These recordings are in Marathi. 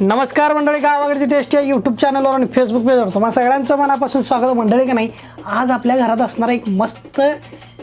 नमस्कार मंडळी गावाकडची टेस्ट या यूट्यूब चॅनलवर आणि फेसबुक पेजवर तुम्हाला सगळ्यांचं मनापासून स्वागत मंडळी का नाही? आज आपल्या घरात असणारा एक मस्त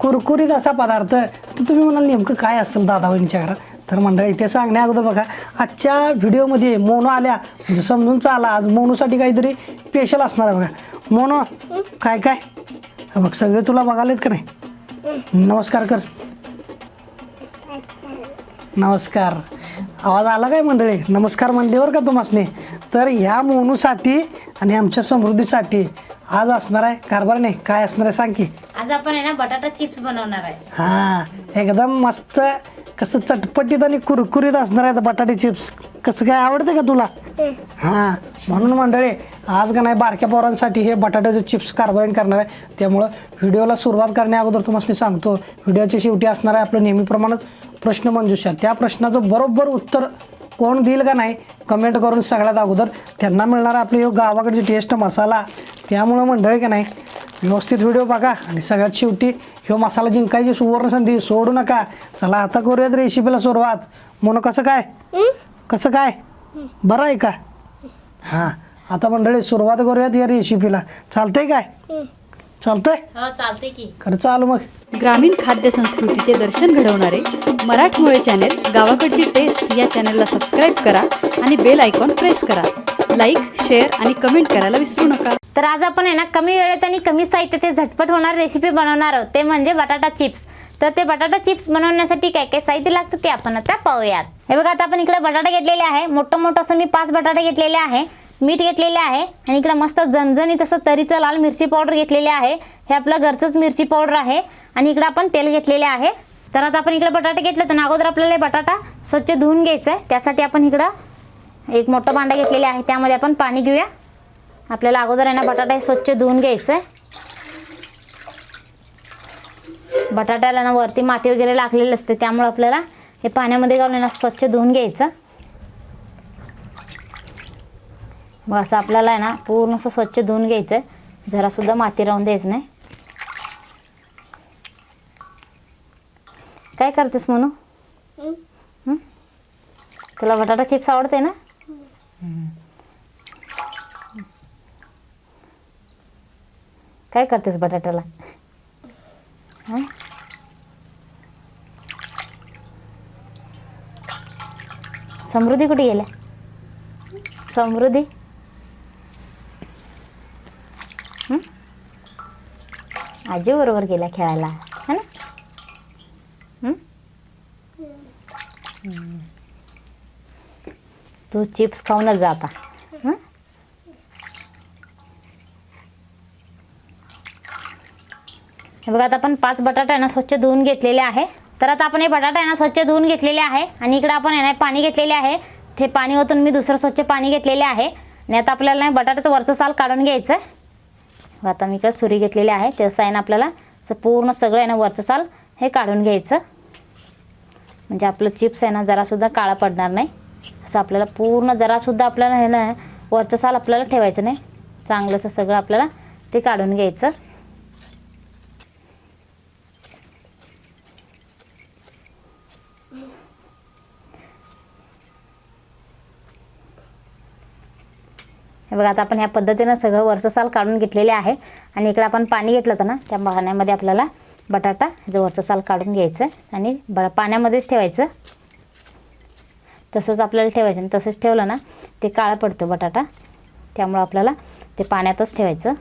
कुरकुरीत असा पदार्थ. तर तुम्ही म्हणाल नेमकं काय असेल दादाबाईंच्या घरात? तर मंडळी ते सांगण्या अगोदर बघा आजच्या व्हिडिओमध्ये मोनो आल्या. म्हणजे समजून चाला आज मोनूसाठी काहीतरी स्पेशल असणार आहे बघा. मोनो काय काय? बघ सगळे तुला बघालेत का नाही? नमस्कार कर. नमस्कार. आवाज आला काय मंडळी? नमस्कार म्हणल्यावर का तुम्हाला तर ह्या मोनूसाठी आणि आमच्या समृद्धीसाठी आज असणार आहे कारभार नाही काय असणार आहे सांग की? आज आपण आहे ना बटाटा चिप्स बनवणार आहे. हां एकदम मस्त कसं चटपटीत आणि कुरकुरीत असणार आहे बटाटे चिप्स. कसं काय आवडते का तुला? हां म्हणून मंडळी आज का नाही बारक्या पोरांसाठी हे बटाट्याचे चिप्स कारभाईन करणार आहे. त्यामुळं व्हिडिओला सुरुवात करण्या अगोदर तुम्हाला सांगतो व्हिडिओच्या शेवटी असणार आहे आपलं नेहमीप्रमाणेच प्रश्न मंजुषा. त्या प्रश्नाचं बरोबर उत्तर कोण देईल का नाही कमेंट करून सगळ्यात अगोदर त्यांना मिळणार आपली गावाकडची टेस्ट मसाला. त्यामुळं मंडळी का नाही व्यवस्थित व्हिडिओ बघा आणि सगळ्यात शेवटी ह्यो मसाला जिंकायची सुवर्ण संधी सोडू नका. चला आता करूयात रेसिपीला सुरुवात. म्हणून कसं काय? कसं काय? बरं आहे का? हां आता मंडळी सुरुवात करूयात या रेसिपीला चालतंय काय? चालतंय? हो चालते की. खरं चालू मग. ग्रामीण खाद्य संस्कृतीचे दर्शन घडवणारे मराठमोळे चॅनेल गावाकडची टेस्ट या चॅनेलला सबस्क्राईब करा आणि बेल आयकॉन प्रेस करा. लाईक शेअर आणि कमेंट करायला विसरू नका. तर आज आपण आहे ना कमी वेळेत आणि कमी साहित्यात ते झटपट होणार रेसिपी बनवणार आहोत. ते म्हणजे बटाटा चिप्स तर ते बटाटा चिप्स बनवण्यासाठी काय काय साहित्य लागतं ते आपण आता पाहूयात. हे बघा आता आपण इकडे बटाटा घेतलेले आहे. मोठं मोठं असं मी पाच बटाटे घेतलेले आहे. मीठ घेतलेले आहे. आणि इकडे मस्त जणजणी तसं तरीचं लाल मिरची पावडर घेतलेले आहे. हे आपलं घरचंच मिरची पावडर आहे. आणि इकडं आपण तेल घेतलेले आहे. तर आता आपण इकडे बटाटे घेतले तर अगोदर आपल्याला बटाटा स्वच्छ धुवून घ्यायचं आहे त्यासाठी आपण इकडं एक मोठं भांडं घेतलेलं आहे. त्यामध्ये आपण पाणी घेऊया. आपल्याला अगोदर आहे ना बटाटा हे स्वच्छ धुवून घ्यायचं आहे बटाट्याला ना वरती माती वगैरे लागलेली असते त्यामुळे आपल्याला हे पाण्यामध्ये घालून ना स्वच्छ धुवून घ्यायचं. मग असं आपल्याला आहे ना पूर्ण असं स्वच्छ धुवून घ्यायचं आहे जरासुद्धा माती राहून द्यायचं नाही. काय करतेस म्हणू हं? तुला बटाटा चिप्स आवडते ना? काय करतेस बटाट्याला? हं? समृद्धी कुठे गेल्या? समृद्धी? आजी बरोबर गेल्या खेळायला है ना हं? हं. तू चिप्स खाऊनच जा आता. हे? बघा आता आपण पाच बटाटा आहे ना स्वच्छ धुवून घेतलेले आहे. तर आता आपण हे बटाटा आहे ना स्वच्छ धुवून घेतलेले आहे आणि इकडं आपण आहे ना पाणी घेतलेले आहे. ते पाणी ओतून मी दुसरं स्वच्छ पाणी घेतलेले आहे. आणि आता आपल्याला नाही बटाट्याचं वरचं साल काढून घ्यायचं आहे. आता मी इकडं सुरी घेतलेली आहे. तसं आहे ना आपल्याला असं पूर्ण सगळं आहे ना वरचं साल हे काढून घ्यायचं. म्हणजे आपलं चिप्स आहे ना जरासुद्धा काळा पडणार नाही. असं आपल्याला पूर्ण जरासुद्धा आपल्याला हे ना वरचं साल आपल्याला ठेवायचं नाही. चांगलंसं सगळं आपल्याला ते काढून घ्यायचं. हे बघा आता आपण ह्या पद्धतीनं सगळं वरचं साल काढून घेतलेले आहे. आणि इकडे आपण पाणी घेतलं होतं ना त्या पाण्यामध्ये आपल्याला बटाटा जो वरचं साल काढून घ्यायचं आणि ब पाण्यामध्येच ठेवायचं. तसंच आपल्याला ठेवायचं. आणि तसंच ठेवलं ना ते काळं पडतं बटाटा. त्यामुळं आपल्याला ते पाण्यातच ठेवायचं.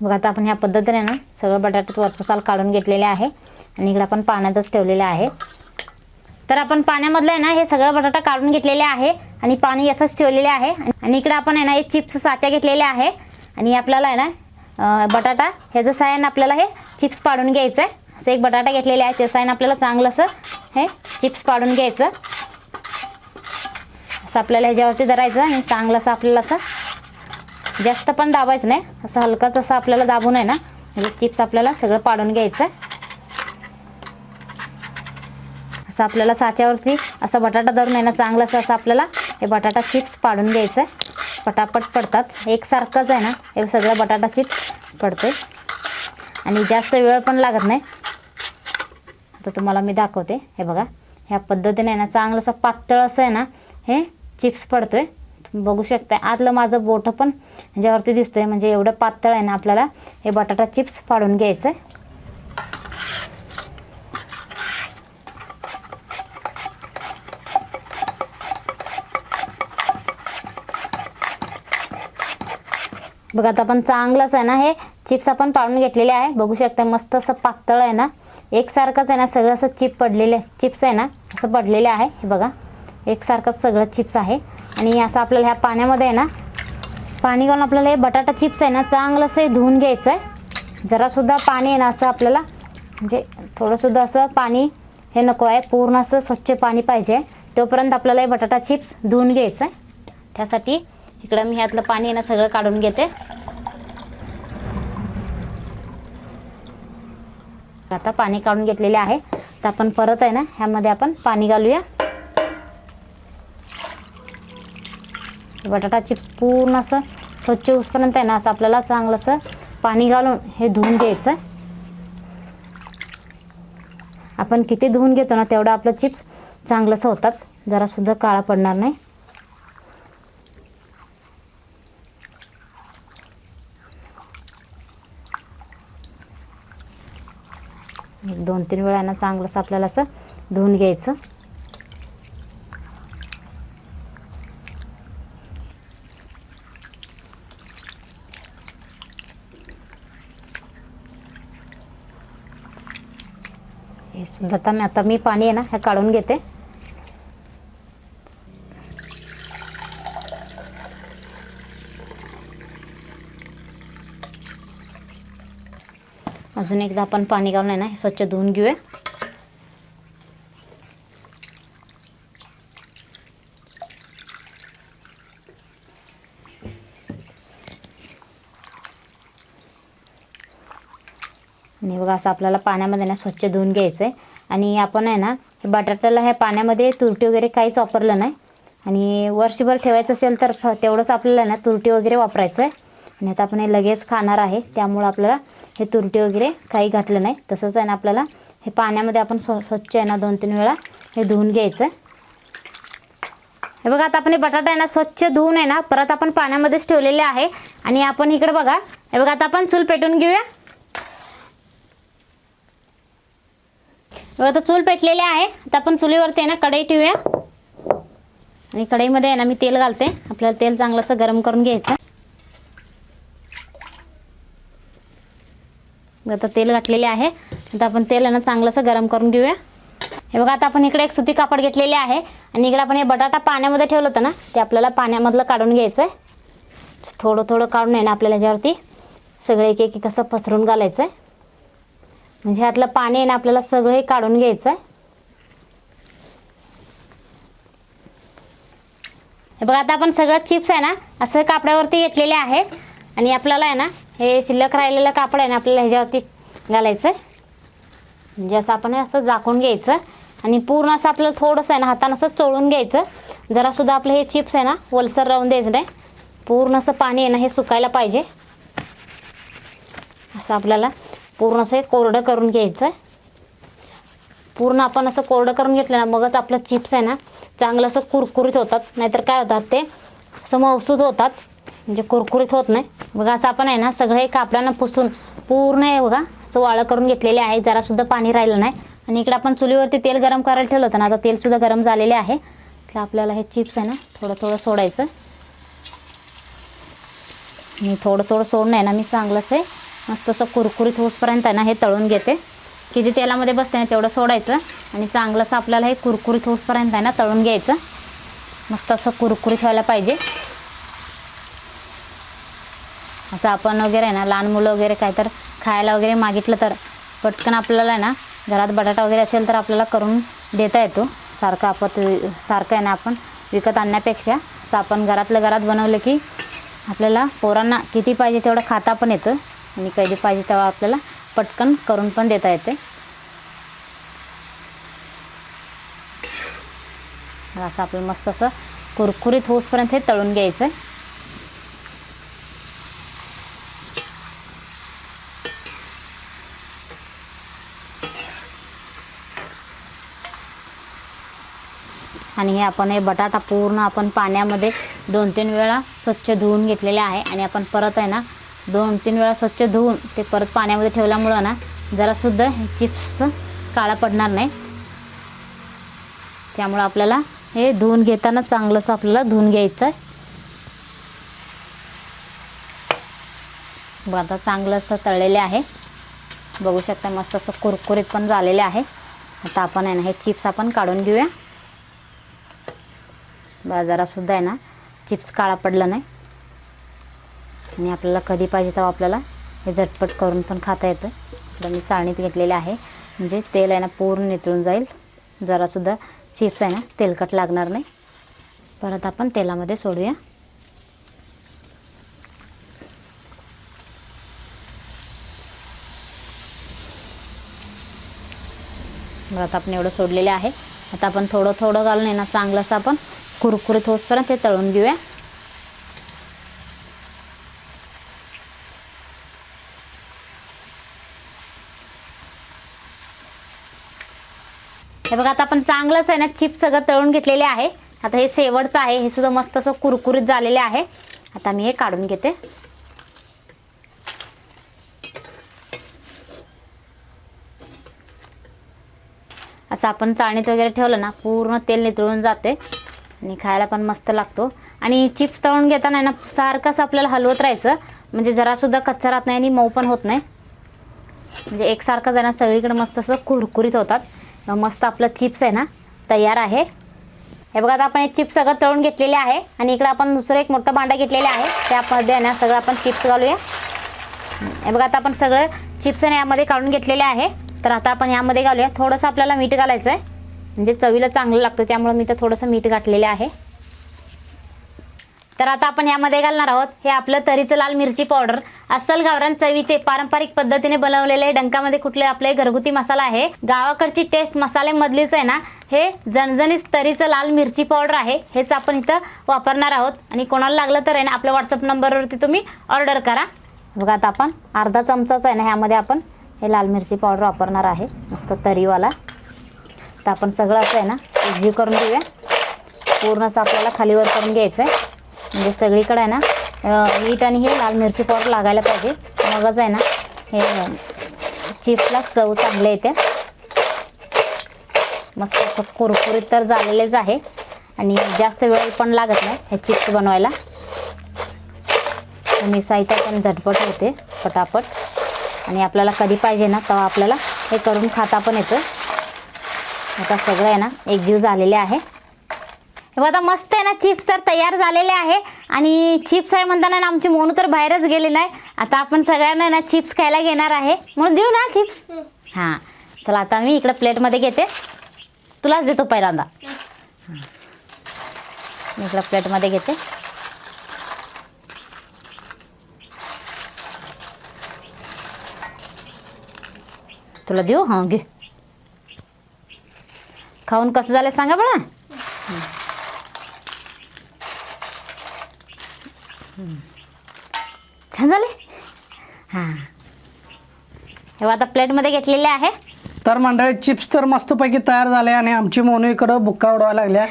बघा आता आपण ह्या पद्धतीने ना सगळं बटाट्यात वरचं साल काढून घेतलेले आहे. आणि इकडं आपण पाण्यातच ठेवलेले आहे. तर आपण पाण्यामधलं आहे ना हे सगळं बटाटा काढून घेतलेले आहे आणि पाणी असंच ठेवलेले आहे. आणि इकडं आपण आहे ना हे चिप्स साच्या घेतलेले आहे. आणि आपल्याला आहे ना बटाटा ह्याचं सायन आपल्याला हे चिप्स पाडून घ्यायचं आहे असं एक बटाटा घेतलेले आहे ते सायन आपल्याला चांगलं असं हे चिप्स पाडून घ्यायचं. असं आपल्याला ह्याच्यावरती धरायचं आणि चांगलं असं आपल्याला असं जास्त पण दाबायचं नाही. असं हलकंच असं आपल्याला दाबून आहे ना म्हणजे चिप्स आपल्याला सगळं पाडून घ्यायचं असं आपल्याला साच्यावरती असा बटाटा धरून आहे ना चांगलं असं असं आपल्याला हे बटाटा चिप्स पाडून घ्यायचं आहे पटापट पडतात. एकसारखंच आहे ना हे सगळं बटाटा चिप्स पडते आणि जास्त वेळ पण लागत नाही. आता तुम्हाला मी दाखवते. हे बघा ह्या पद्धतीने ना चांगलंसं पातळ असं आहे ना हे चिप्स पडतो आहे बघू शकता आतलं माझं बोटं पण ह्याच्यावरती आहे म्हणजे एवढं पातळ आहे ना आपल्याला हे बटाटा चिप्स पाडून घ्यायचं आहे बघा आता आपण चांगलंच आहे ना हे चिप्स आपण पाडून घेतलेले आहे. बघू शकता मस्त असं पातळ आहे ना. एकसारखंच आहे ना सगळं असं चिप पडलेले चिप्स आहे ना असं पडलेले आहे. हे बघा एकसारखंच सगळं चिप्स आहे. आणि असं आपल्याला ह्या पाण्यामध्ये आहे ना पाणी घालून आपल्याला हे बटाटा चिप्स आहे ना चांगलं असं हे धुवून घ्यायचं आहे जरासुद्धा पाणी आहे ना असं आपल्याला म्हणजे थोडंसुद्धा असं पाणी हे नको आहे. पूर्ण असं स्वच्छ पाणी पाहिजे. तोपर्यंत आपल्याला हे बटाटा चिप्स धुवून घ्यायचं आहे त्यासाठी इकडं मी ह्यातलं पाणी आहे ना सगळं काढून घेते. आता पाणी काढून घेतलेले आहे. तर आपण परत आहे ना ह्यामध्ये आपण पाणी घालूया. बटाटा चिप्स पूर्ण असं स्वच्छ उसपर्यंत आहे ना असं आपल्याला चांगलं असं पाणी घालून हे धुवून घ्यायचं. आपण किती धुवून घेतो ना तेवढं आपलं चिप्स चांगलंसं होतात. जरासुद्धा काळा पडणार नाही. दोन तीन वेळा ना चांगलंसं आपल्याला असं धुवून घ्यायचं. हे सुद्धा आता मी आता मी पाणी आहे ना हे काढून घेते. अजून एकदा आपण पाणी घालून आहे ना हे स्वच्छ धुवून घेऊया. आणि बघा असं आपल्याला पाण्यामध्ये ना स्वच्छ धुवून घ्यायचं आहे आणि आपण आहे ना हे बटाट्याला ह्या पाण्यामध्ये तुरटी वगैरे काहीच वापरलं नाही. आणि वर्षभर ठेवायचं असेल तर फ- तेवढंच आपल्याला ना तुरटी वगैरे वापरायचं आहे आणि आता आपण हे लगेच खाणार आहे. त्यामुळं आपल्याला हे तुरटी वगैरे काही घातलं नाही. तसंच आहे ना आपल्याला हे पाण्यामध्ये आपण स्व स्वच्छ आहे ना दोन तीन वेळा हे धुवून घ्यायचं. हे बघा आता आपण हे बटाटा आहे ना स्वच्छ धुवून आहे ना परत आपण पाण्यामध्येच ठेवलेले आहे. आणि आपण इकडे बघा हे बघा आता आपण चूल पेटून घेऊया. बघा आता चूल पेटलेली आहे. आता आपण चुलीवरती आहे ना कढई ठेवूया. आणि कढईमध्ये आहे ना मी तेल घालते. आपल्याला तेल चांगलं असं गरम करून घ्यायचं. आता तेल घातलेले आहे. आता आपण तेल आहे ना चांगलंसं गरम करून घेऊया. हे बघा आता आपण इकडे एक सुती कापड घेतलेले आहे. आणि इकडे आपण हे बटाटा पाण्यामध्ये ठेवलं होतं ना ते आपल्याला पाण्यामधलं काढून घ्यायचं आहे थोडं थोडं काढून आहे ना आपल्याला ह्याच्यावरती सगळं एक एक कसं पसरून घालायचं आहे म्हणजे ह्यातलं पाणी आहे ना आपल्याला सगळं हे काढून घ्यायचं आहे हे बघा आता आपण सगळं चिप्स आहे ना असं कापड्यावरती घेतलेले आहे आणि आपल्याला आहे ना हे शिल्लक राहिलेलं कापड आहे ना आपल्याला ह्याच्यावरती घालायचं आहे म्हणजे असं आपण हे असं झाकून घ्यायचं. आणि पूर्ण असं आपल्याला थोडंसं आहे ना हातानं असं चोळून घ्यायचं. जरासुद्धा आपलं हे चिप्स आहे ना ओलसर राहून द्यायचं नाही. पूर्ण असं पाणी आहे ना हे सुकायला पाहिजे. असं आपल्याला पूर्ण असं हे कोरडं करून घ्यायचं आहे पूर्ण आपण असं कोरडं करून घेतलं ना मगच आपलं चिप्स आहे ना चांगलं असं कुरकुरीत होतात. नाहीतर काय होतात ते असं मौसूद होतात. म्हणजे कुरकुरीत होत नाही. बघा असं आपण आहे ना सगळं हे कापडानं पुसून पूर्ण आहे बघा असं वाळं करून घेतलेले आहे. जरासुद्धा पाणी राहिलं नाही. आणि इकडे आपण चुलीवरती तेल गरम करायला ठेवलं होतं ना आता तेलसुद्धा गरम झालेले आहे. तर आपल्याला हे चिप्स आहे ना थोडं थोडं सोडायचं. आणि थोडं थोडं सोडणं आहे ना मी चांगलंच आहे. मस्त असं कुरकुरीत होसपर्यंत आहे ना हे तळून घेते. किती तेलामध्ये बसते ना तेवढं सोडायचं. आणि चांगलंसं आपल्याला हे कुरकुरीत होसपर्यंत आहे ना तळून घ्यायचं. मस्त असं कुरकुरीत व्हायला पाहिजे. असं आपण वगैरे आहे ना लहान मुलं वगैरे काय तर खायला वगैरे मागितलं तर पटकन आपल्याला आहे ना घरात बटाटा वगैरे असेल तर आपल्याला करून देता येतो. सारखं आपत सारखं आहे ना आपण विकत आणण्यापेक्षा असं आपण घरातल्या घरात बनवलं की आपल्याला पोरांना किती पाहिजे तेवढं खाता पण येतं आणि कधी पाहिजे तेव्हा आपल्याला पटकन करून पण देता येते. असं आपलं मस्त असं कुरकुरीत होसपर्यंत हे तळून घ्यायचं आहे आणि हे आपण हे बटाटा पूर्ण आपण पाण्यामध्ये दोन तीन वेळा स्वच्छ धुवून घेतलेले आहे. आणि आपण परत आहे ना दोन तीन वेळा स्वच्छ धुवून ते परत पाण्यामध्ये ठेवल्यामुळं ना जरासुद्धा हे चिप्स काळा पडणार नाही. त्यामुळं आपल्याला हे धुवून घेताना चांगलंसं आपल्याला धुवून घ्यायचं आहे. बघ आता चांगलं असं तळलेले आहे. बघू शकता मस्त असं कुरकुरीत पण झालेले आहे. आता आपण आहे ना हे चिप्स आपण काढून घेऊया. बाजारातसुद्धा आहे ना चिप्स काळा पडला नाही. आणि आपल्याला कधी पाहिजे तेव्हा आपल्याला हे झटपट करून पण खाता येतं. तर मी चाळणीत घेतलेले आहे. म्हणजे तेल आहे ना पूर्ण नितळून जाईल. जरासुद्धा चिप्स आहे ना तेलकट लागणार नाही. परत आपण तेलामध्ये सोडूया. परत आता आपण एवढं सोडलेलं आहे. आता आपण थोडं थोडं घालून आहे ना चांगलंसं आपण कुरकुरीत होसपर्यंत ते तळून घेऊया. हे बघा आता आपण चांगलंच आहे ना चिप्स सगळं तळून घेतलेले आहे. आता हे शेवटचं आहे हे सुद्धा मस्त असं कुरकुरीत झालेले आहे. आता मी हे काढून घेते. असं आपण चाळणीत वगैरे ठेवलं ना पूर्ण तेल नितळून जाते. आणि खायला पण मस्त लागतो. आणि चिप्स तळून घेताना ना सारखंच आपल्याला हलवत राहायचं. म्हणजे जरासुद्धा कच्चा राहत नाही आणि मऊ पण होत नाही. म्हणजे एकसारखंच आहे ना सगळीकडे मस्त असं कुरकुरीत होतात. मस्त आपलं चिप्स आहे ना तयार आहे. हे बघा आता आपण हे चिप्स सगळं तळून घेतलेले आहे. आणि इकडं आपण दुसरं एक मोठं भांडं घेतलेलं आहे. त्यामध्ये आहे ना सगळं आपण चिप्स घालूया. हे बघा आता आपण सगळं चिप्स आणि यामध्ये काढून घेतलेले आहे. तर आता आपण यामध्ये घालूया. थोडंसं आपल्याला मीठ घालायचं आहे म्हणजे चवीला चांगलं लागतं त्यामुळं मी तर थोडंसं मीठ घातलेलं आहे. तर आता आपण यामध्ये घालणार आहोत हे आपलं तरीचं लाल मिरची पावडर. अस्सल गावरान चवीचे पारंपरिक पद्धतीने बनवलेले डंकामध्ये कुठले आपले घरगुती मसाला आहे. गावाकडची टेस्ट मसाल्यामधलीच आहे ना हे जणजणीस तरीचं लाल मिरची पावडर आहे हेच आपण इथं वापरणार आहोत. आणि कोणाला लागलं तर आहे ना आपल्या व्हॉट्सअप नंबरवरती तुम्ही ऑर्डर करा. बघा आता आपण अर्धा चमचाच आहे ना ह्यामध्ये आपण हे लाल मिरची पावडर वापरणार आहे मस्त तरीवाला. तर आपण सगळं असं आहे ना एकजीव करून घेऊया. पूर्ण असं आपल्याला खालीवर करून घ्यायचं आहे म्हणजे सगळीकडे आहे ना मीठ आणि हे लाल मिरची पावडर लागायला पाहिजे. मगच आहे ना हे चिप्सला चव चांगले येते. मस्त असं कुरकुरीत तर झालेलेच आहे. आणि जास्त वेळ पण लागत नाही हे चिप्स बनवायला. आणि साहित्य पण झटपट होते पटापट. आणि आपल्याला कधी पाहिजे ना तेव्हा आपल्याला हे करून खाता पण येतं. आता सगळं आहे ना एकजीव झालेले आहे. हे बघा आता मस्त आहे ना चिप्स तर तयार झालेले आहे. आणि चिप्स आहे म्हणताना ना आमची मोनू तर बाहेरच गेली नाही आता आपण सगळ्यांना ना चिप्स खायला घेणार आहे. म्हणून देऊ ना चिप्स? हां. चला आता मी इकडं प्लेटमध्ये घेते. तुलाच देतो पहिल्यांदा. हां. मी इकडं प्लेटमध्ये घेते. तुला देऊ? हां घे. खाऊन कसं झालं सांगा बळा. छान झाले? हां. हे आता प्लेटमध्ये घेतलेले आहे. तर मंडळी चिप्स तर मस्तपैकी तयार झाले आणि आमची मोनू इकडं बुक्का उडवायला लागल्या.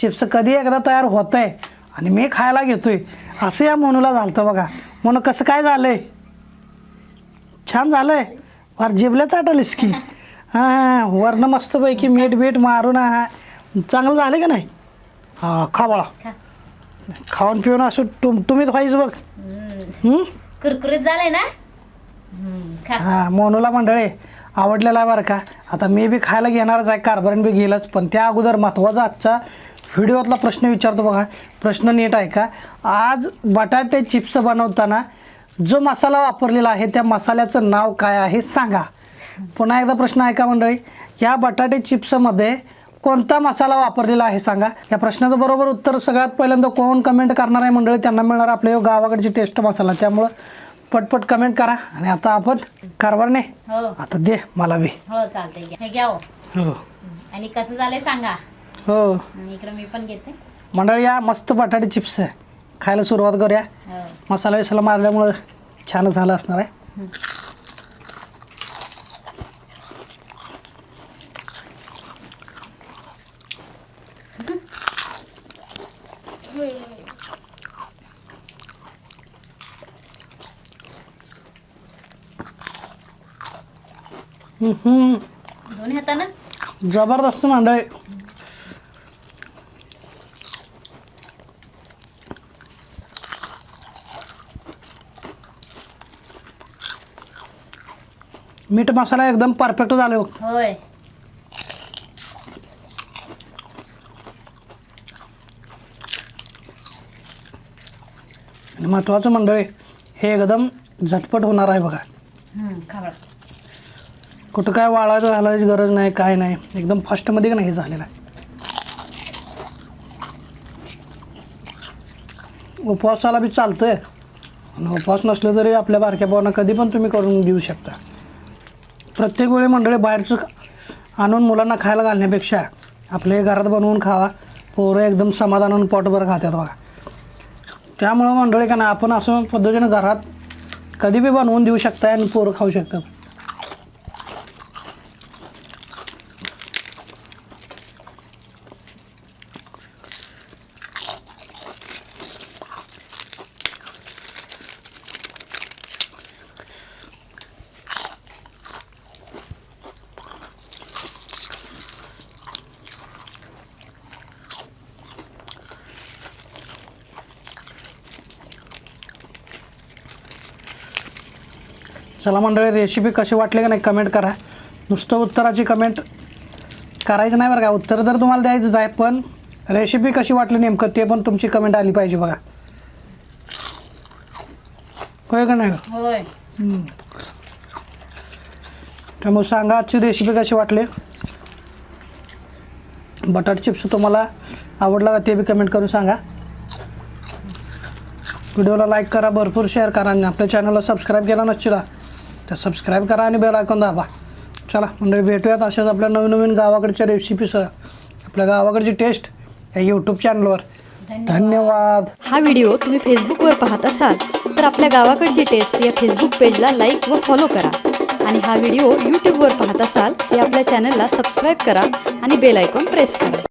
चिप्स कधी एकदा तयार होत आहे आणि मी खायला घेतोय. असं या मोनूला झालं बघा. म्हणून कसं काय झालंय? छान झालंय. फार जिबल्या चाटलीस की. हां वरनं मस्तपैकी मीठ बीठ मारून हा चांगलं झालं का नाही? हां खा बाळा. खाऊन पिऊन असं तुम तुम्हीच व्हायचं बघ. हं? कुरकुरीत झाले ना? खा. हा मोनूला मंडळी आवडलेला आहे बरं का. आता मी बी खायला घेणारच आहे कारभारण बी घेईलच पण त्या अगोदर महत्त्वाचा आजचा व्हिडिओतला प्रश्न विचारतो बघा. प्रश्न नीट आहे का? आज बटाटे चिप्स बनवताना जो मसाला वापरलेला आहे त्या मसाल्याचं नाव काय आहे सांगा. पुन्हा एकदा प्रश्न आहे का मंडळी? या बटाटे चिप्समध्ये कोणता मसाला वापरलेला आहे सांगा? या प्रश्नाचं बरोबर उत्तर सगळ्यात पहिल्यांदा कोण कमेंट करणार आहे मंडळी? त्यांना मिळणार आपल्या ह्यो गावाकडची टेस्ट मसाला. त्यामुळं पटपट कमेंट करा आणि आता आपण कारभारने हो. आता दे मला बी हो चालतंय. घ्या. हे हो. आणि कसं झालंय सांगा. हो. इकडं मी पण घेते. मंडळी या मस्त बटाटे चिप्स आहे. खायला सुरुवात करूया. हो. मसाला विसाला मारल्यामुळं छान झालं असणार आहे हम्म. दोन्ही हातानं जबरदस्त मंडळी मीठ मसाला एकदम परफेक्ट झाले बघ. होय. आणि महत्त्वाचं मंडळी हे एकदम झटपट होणार आहे बघा. कुठं काय वाळायचं घालायची गरज नाही काय नाही. एकदम फास्टमध्ये का नाही हे झालेलं आहे. उपवासाला बी चालतंय. आणि उपवास नसलं तरी आपल्या बारक्या पाहुणा कधी पण तुम्ही करून देऊ शकता. प्रत्येक वेळी मंडळी बाहेरचं आणून मुलांना खायला घालण्यापेक्षा आपल्या घरात बनवून खावा. पोरं एकदम समाधानानं पोटभर खातात बघा. त्यामुळं मंडळी का ना आपण असं पद्धतीनं घरात कधी बी बनवून देऊ शकता आणि पोरं खाऊ शकतात. चला मंडळी रेसिपी कशी वाटली का नाही कमेंट करा. नुसतं उत्तराची कमेंट करायचं नाही बरं का. उत्तर तर तुम्हाला द्यायचंच आहे पण रेसिपी कशी वाटली नेमकं ते पण तुमची कमेंट आली पाहिजे बघा. होय का नाही? त्यामुळे सांगा आजची रेसिपी कशी वाटली. बटाट चिप्स तुम्हाला आवडला का ते बी कमेंट करून सांगा. व्हिडिओला लाईक करा भरपूर शेअर करा आणि आपल्या चॅनलला सबस्क्राईब केला नसशील तर सबस्क्राईब करा आणि बेल आयकॉन दाबा. चला म्हणजे भेटूयात अशाच आपल्या नवीन नवीन गावाकडच्या रेसिपीसह आपल्या गावाकडची टेस्ट या यूट्यूब चॅनलवर धन्यवाद. हा व्हिडिओ तुम्ही फेसबुकवर पाहत असाल तर आपल्या गावाकडची टेस्ट या फेसबुक पेजला लाईक व फॉलो करा. आणि हा व्हिडिओ यूट्यूबवर पाहत असाल तर आपल्या चॅनलला सबस्क्राईब करा आणि बेल आयकॉन प्रेस करा.